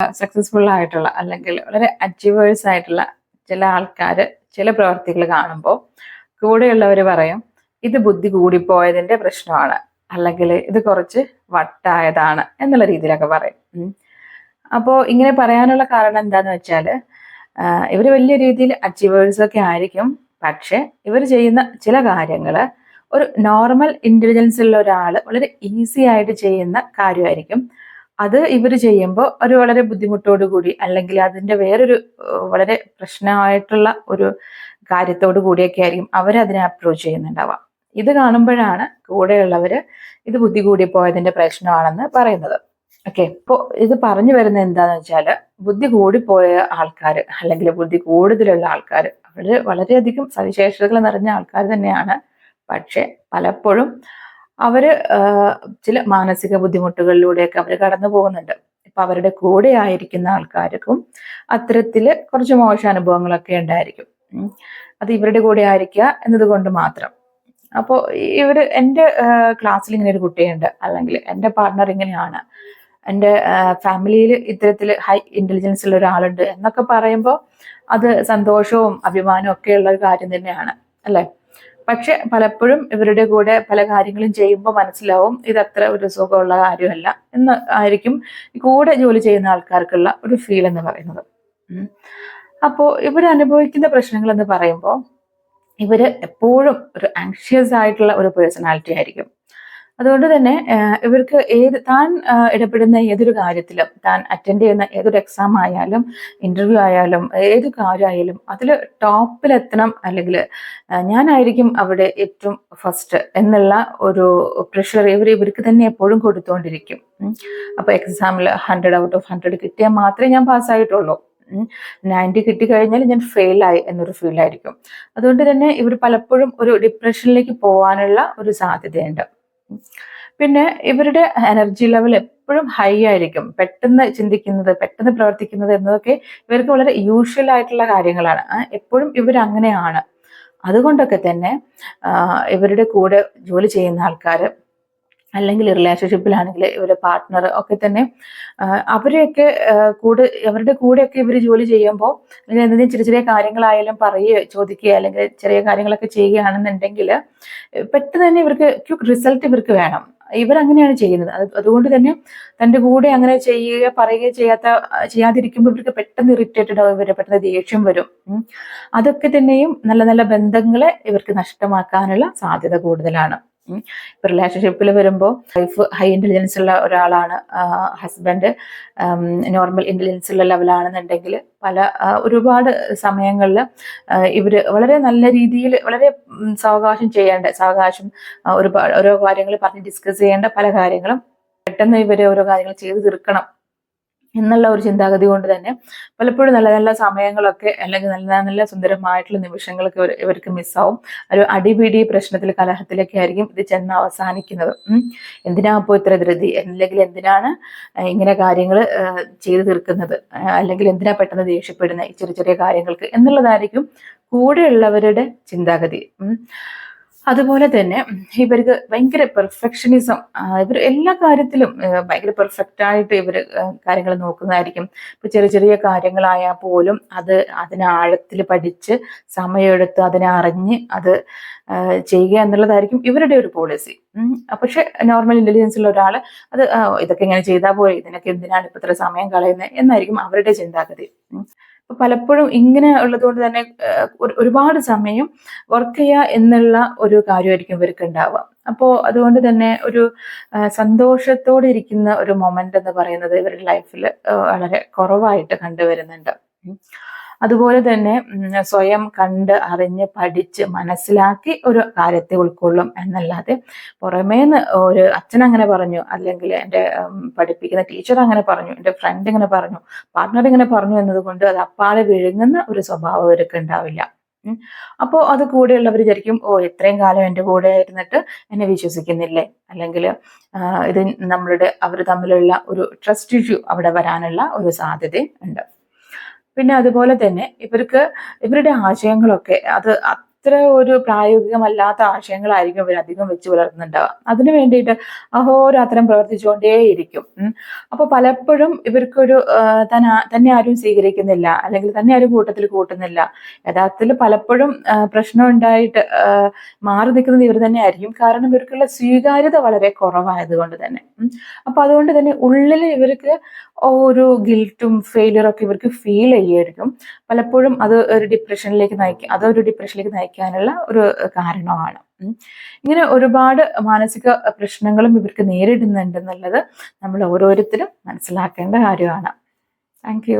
Successful ആയിട്ടുള്ള അല്ലെങ്കിൽ വളരെ അച്ചീവേഴ്സ് ആയിട്ടുള്ള ചില ആൾക്കാർ ചില പ്രവർത്തികൾ കാണുമ്പോൾ കൂടെയുള്ളവർ പറയും ഇത് ബുദ്ധി കൂടിപ്പോയതിന്റെ പ്രശ്നമാണ് അല്ലെങ്കിൽ ഇത് കുറച്ച് വട്ടായതാണ് എന്നുള്ള രീതിയിലൊക്കെ പറയും. അപ്പോൾ ഇങ്ങനെ പറയാനുള്ള കാരണം എന്താന്ന് വെച്ചാൽ ഇവർ വലിയ രീതിയിൽ അച്ചീവേഴ്സ് ഒക്കെ ആയിരിക്കും. പക്ഷെ ഇവർ ചെയ്യുന്ന ചില കാര്യങ്ങൾ ഒരു നോർമൽ ഇന്റലിജൻസ് ഉള്ള ഒരാൾ വളരെ ഈസി ആയിട്ട് ചെയ്യുന്ന കാര്യമായിരിക്കും. അത് ഇവർ ചെയ്യുമ്പോൾ ഒരു വളരെ ബുദ്ധിമുട്ടോടു കൂടി അല്ലെങ്കിൽ അതിന്റെ വേറൊരു വളരെ പ്രശ്നമായിട്ടുള്ള ഒരു കാര്യത്തോടു കൂടിയൊക്കെ ആയിരിക്കും അവരതിനെ അപ്രോച്ച് ചെയ്യുന്നുണ്ടാവാം ഇത് കാണുമ്പോഴാണ് കൂടെയുള്ളവർ ഇത് ബുദ്ധി പോയതിന്റെ പ്രശ്നമാണെന്ന് പറയുന്നത്. ഓക്കെ ഇപ്പോൾ ഇത് പറഞ്ഞു വരുന്നത് എന്താന്ന് വെച്ചാൽ ബുദ്ധി കൂടിപ്പോയ ആൾക്കാർ അല്ലെങ്കിൽ ബുദ്ധി കൂടുതലുള്ള ആൾക്കാർ അവർ വളരെയധികം സവിശേഷതകൾ നിറഞ്ഞ ആൾക്കാർ തന്നെയാണ്. പക്ഷെ പലപ്പോഴും അവർ ചില മാനസിക ബുദ്ധിമുട്ടുകളിലൂടെയൊക്കെ അവർ കടന്നു പോകുന്നുണ്ട്. ഇപ്പൊ അവരുടെ കൂടെ ആയിരിക്കുന്ന ആൾക്കാർക്കും അത്തരത്തിൽ കുറച്ച് മോശ അനുഭവങ്ങളൊക്കെ ഉണ്ടായിരിക്കും. അത് ഇവരുടെ കൂടെ ആയിരിക്കുക എന്നതുകൊണ്ട് മാത്രം. അപ്പോൾ ഇവർ എന്റെ ക്ലാസ്സിൽ ഇങ്ങനെ ഒരു കുട്ടിയുണ്ട്. അല്ലെങ്കിൽ എന്റെ പാർട്ട്ണർ ഇങ്ങനെയാണ്. എന്റെ ഫാമിലിയിൽ ഇത്തരത്തിൽ ഹൈ ഇന്റലിജൻസ് ഉള്ള ഒരാളുണ്ട് എന്നൊക്കെ പറയുമ്പോൾ അത് സന്തോഷവും അഭിമാനവും ഒക്കെ ഉള്ള ഒരു കാര്യം തന്നെയാണ്. അല്ലെ? പക്ഷെ പലപ്പോഴും ഇവരുടെ കൂടെ പല കാര്യങ്ങളും ചെയ്യുമ്പോൾ മനസ്സിലാവും ഇതത്ര ഒരു സുഖമുള്ള കാര്യമല്ല എന്ന് ആയിരിക്കും കൂടെ ജോലി ചെയ്യുന്ന ആൾക്കാർക്കുള്ള ഒരു ഫീൽ എന്ന് പറയുന്നത്. അപ്പോ അപ്പോൾ ഇവർ അനുഭവിക്കുന്ന പ്രശ്നങ്ങൾ എന്ന് പറയുമ്പോൾ ഇവർ എപ്പോഴും ഒരു ആങ്ഷ്യസ് ആയിട്ടുള്ള ഒരു പേഴ്സണാലിറ്റി ആയിരിക്കും. അതുകൊണ്ട് തന്നെ ഇവർക്ക് ഏത് താൻ ഇടപെടുന്ന ഏതൊരു കാര്യത്തിലും താൻ അറ്റൻഡ് ചെയ്യുന്ന ഏതൊരു എക്സാം ആയാലും ഇന്റർവ്യൂ ആയാലും ഏത് കാര്യമായാലും അതിൽ ടോപ്പിലെത്തണം അല്ലെങ്കിൽ ഞാനായിരിക്കും അവിടെ ഏറ്റവും ഫസ്റ്റ് എന്നുള്ള ഒരു പ്രഷർ ഇവർ ഇവർക്ക് തന്നെ എപ്പോഴും കൊടുത്തുകൊണ്ടിരിക്കും അപ്പോൾ അപ്പൊ എക്സാമിൽ ഹൺഡ്രഡ് ഔട്ട് ഓഫ് ഹൺഡ്രഡ് കിട്ടിയാൽ മാത്രമേ ഞാൻ പാസ്സായിട്ടുള്ളൂ നയന്റി കിട്ടിക്കഴിഞ്ഞാൽ ഞാൻ ഫെയിൽ ആയി എന്നൊരു ഫീൽ ആയിരിക്കും. അതുകൊണ്ട് തന്നെ ഇവർ പലപ്പോഴും ഒരു ഡിപ്രഷനിലേക്ക് പോകാനുള്ള ഒരു സാധ്യതയുണ്ട്. പിന്നെ ഇവരുടെ എനർജി ലെവൽ എപ്പോഴും ഹൈ ആയിരിക്കും. പെട്ടെന്ന് ചിന്തിക്കുന്നത് പെട്ടെന്ന് പ്രവർത്തിക്കുന്നത് എന്നതൊക്കെ ഇവർക്ക് വളരെ യൂഷ്വൽ ആയിട്ടുള്ള കാര്യങ്ങളാണ്. എപ്പോഴും ഇവർ അങ്ങനെയാണ് അതുകൊണ്ടൊക്കെ തന്നെ ഇവരുടെ കൂടെ ജോലി ചെയ്യുന്ന ആൾക്കാർ അല്ലെങ്കിൽ റിലേഷൻഷിപ്പിലാണെങ്കിൽ ഇവരുടെ പാർട്ണർ ഒക്കെ തന്നെ അവരെയൊക്കെ കൂടെ അവരുടെ കൂടെയൊക്കെ ഇവർ ജോലി ചെയ്യുമ്പോൾ അല്ലെങ്കിൽ എന്തെങ്കിലും ചെറിയ ചെറിയ കാര്യങ്ങളായാലും പറയുകയോ ചോദിക്കുകയോ അല്ലെങ്കിൽ ചെറിയ കാര്യങ്ങളൊക്കെ ചെയ്യുകയാണെന്നുണ്ടെങ്കിൽ പെട്ടെന്ന് തന്നെ ഇവർക്ക് ക്വിക്ക് റിസൾട്ട് ഇവർക്ക് വേണം. ഇവരങ്ങനെയാണ് ചെയ്യുന്നത്. അത് അതുകൊണ്ട് തന്നെ തന്റെ കൂടെ അങ്ങനെ ചെയ്യുക പറയുക ചെയ്യാത്ത ചെയ്യാതിരിക്കുമ്പോൾ ഇവർക്ക് പെട്ടെന്ന് ഇറിറ്റേറ്റഡ് ആവും ഇവരെ പെട്ടെന്ന് ദേഷ്യം വരും. അതൊക്കെ തന്നെയും നല്ല നല്ല ബന്ധങ്ങളെ ഇവർക്ക് നഷ്ടമാക്കാനുള്ള സാധ്യത കൂടുതലാണ്. ഇപ്പൊ റിലേഷൻഷിപ്പിൽ വരുമ്പോൾ വൈഫ് ഹൈ ഇന്റലിജൻസ് ഉള്ള ഒരാളാണ് ഹസ്ബൻഡ് നോർമൽ ഇന്റലിജൻസ് ഉള്ള ലെവലാണെന്നുണ്ടെങ്കിൽ പല ഒരുപാട് സമയങ്ങളിൽ ഇവർ വളരെ നല്ല രീതിയിൽ വളരെ സാവകാശം ചെയ്യേണ്ട സാവകാശം ഒരുപാട് ഓരോ കാര്യങ്ങൾ പറഞ്ഞ് ഡിസ്കസ് ചെയ്യേണ്ട പല കാര്യങ്ങളും പെട്ടെന്ന് ഇവർ ഓരോ കാര്യങ്ങൾ ചെയ്ത് തീർക്കണം. എന്നുള്ള ഒരു ചിന്താഗതി കൊണ്ട് തന്നെ പലപ്പോഴും നല്ല നല്ല സമയങ്ങളൊക്കെ അല്ലെങ്കിൽ നല്ല നല്ല സുന്ദരമായിട്ടുള്ള നിമിഷങ്ങളൊക്കെ ഇവർക്ക് മിസ്സാവും ഒരു അടിപിടി പ്രശ്നത്തിൽ കലഹത്തിലൊക്കെ ആയിരിക്കും ഇത് ചെന്ന് അവസാനിക്കുന്നത്. എന്തിനാ അപ്പോൾ ഇത്ര ധൃതി? അല്ലെങ്കിൽ എന്തിനാണ് ഇങ്ങനെ കാര്യങ്ങൾ ചെയ്തു തീർക്കുന്നത്? അല്ലെങ്കിൽ എന്തിനാ പെട്ടെന്ന് ദേഷ്യപ്പെടുന്ന? ചെറിയ ചെറിയ കാര്യങ്ങൾക്ക് എന്നുള്ളതായിരിക്കും കൂടെയുള്ളവരുടെ ചിന്താഗതി. അതുപോലെ തന്നെ ഇവർക്ക് ഭയങ്കര പെർഫെക്ഷനിസം ഇവർ എല്ലാ കാര്യത്തിലും ഭയങ്കര പെർഫെക്റ്റ് ആയിട്ട് ഇവർ കാര്യങ്ങൾ നോക്കുന്നതായിരിക്കും. ഇപ്പൊ ചെറിയ ചെറിയ കാര്യങ്ങളായാൽ പോലും അത് അതിനാഴത്തിൽ പഠിച്ച് സമയമെടുത്ത് അതിനെ അറിഞ്ഞ് അത് ചെയ്യുക എന്നുള്ളതായിരിക്കും ഇവരുടെ ഒരു പോളിസി പക്ഷെ നോർമൽ ഇന്റലിജൻസ് ഉള്ള ഒരാൾ അത് ഇതൊക്കെ ഇങ്ങനെ ചെയ്താൽ പോയി ഇതിനൊക്കെ എന്തിനാണ് ഇപ്പൊ ഇത്ര സമയം കളയുന്നത് എന്നായിരിക്കും അവരുടെ ചിന്താഗതി. പലപ്പോഴും ഇങ്ങനെ ഉള്ളതുകൊണ്ട് തന്നെ ഒരുപാട് സമയം വർക്ക് ചെയ്യുക എന്നുള്ള ഒരു കാര്യമായിരിക്കും ഇവർക്ക് ഉണ്ടാവുക അപ്പോൾ അതുകൊണ്ട് തന്നെ ഒരു സന്തോഷത്തോടെ ഇരിക്കുന്ന ഒരു മൊമെന്റ് എന്ന് പറയുന്നത് ഇവരുടെ ലൈഫിൽ വളരെ കുറവായിട്ട് കണ്ടുവരുന്നുണ്ട്. അതുപോലെ തന്നെ സ്വയം കണ്ട് അറിഞ്ഞ് പഠിച്ച് മനസ്സിലാക്കി ഒരു കാര്യത്തെ ഉൾക്കൊള്ളും എന്നല്ലാതെ പുറമേന്ന് ഒരു അച്ഛൻ അങ്ങനെ പറഞ്ഞു അല്ലെങ്കിൽ എന്റെ പഠിപ്പിക്കുന്ന ടീച്ചർ അങ്ങനെ പറഞ്ഞു എന്റെ ഫ്രണ്ട് ഇങ്ങനെ പറഞ്ഞു പാർട്ട്ണർ ഇങ്ങനെ പറഞ്ഞു എന്നതുകൊണ്ട് അത് അപ്പാടെ വിഴുങ്ങുന്ന ഒരു സ്വഭാവം അവർക്ക് ഉണ്ടാവില്ല. അപ്പോൾ അത് കൂടെയുള്ളവർ വിചാരിക്കും ഓ ഇത്രയും കാലം എന്റെ കൂടെ ഇരുന്നിട്ട് എന്നെ വിശ്വസിക്കുന്നില്ലേ? അല്ലെങ്കിൽ ഇത് നമ്മളുടെ അവർ തമ്മിലുള്ള ഒരു ട്രസ്റ്റ് ഇഷ്യൂ അവിടെ വരാനുള്ള ഒരു സാധ്യത ഉണ്ട് പിന്നെ അതുപോലെ തന്നെ ഇവർക്ക് ഇവരുടെ ആശയങ്ങളൊക്കെ അത് അത്ര ഒരു പ്രായോഗികമല്ലാത്ത ആശയങ്ങളായിരിക്കും ഇവർ അധികം വെച്ച് പുലർത്തുന്നുണ്ടാവുക. അതിനു വേണ്ടിയിട്ട് അഹോരാത്രം പ്രവർത്തിച്ചുകൊണ്ടേയിരിക്കും. അപ്പൊ പലപ്പോഴും ഇവർക്കൊരു തന്നെ ആരും സ്വീകരിക്കുന്നില്ല അല്ലെങ്കിൽ തന്നെ ആരും കൂട്ടത്തിൽ കൂട്ടുന്നില്ല. യഥാർത്ഥത്തിൽ പലപ്പോഴും പ്രശ്നം ഉണ്ടായിട്ട് മാറി നിൽക്കുന്നത് ഇവർ തന്നെ ആയിരിക്കും കാരണം ഇവർക്കുള്ള സ്വീകാര്യത വളരെ കുറവായതുകൊണ്ട് തന്നെ. ഉം. അപ്പൊ അതുകൊണ്ട് തന്നെ ഉള്ളിൽ ഇവർക്ക് ഒരു ഗിൽറ്റും ഫെയിലിയറും ഒക്കെ ഇവർക്ക് ഫീൽ ചെയ്യായിരിക്കും പലപ്പോഴും അത് ഒരു ഡിപ്രഷനിലേക്ക് നയിക്കുക അതൊരു ഡിപ്രഷനിലേക്ക് നയിക്കാനുള്ള ഒരു കാരണമാണ്. ഇങ്ങനെ ഒരുപാട് മാനസിക പ്രശ്നങ്ങളും ഇവർക്ക് നേരിടുന്നുണ്ടെന്നുള്ളത് നമ്മൾ ഓരോരുത്തരും മനസ്സിലാക്കേണ്ട കാര്യമാണ്. താങ്ക്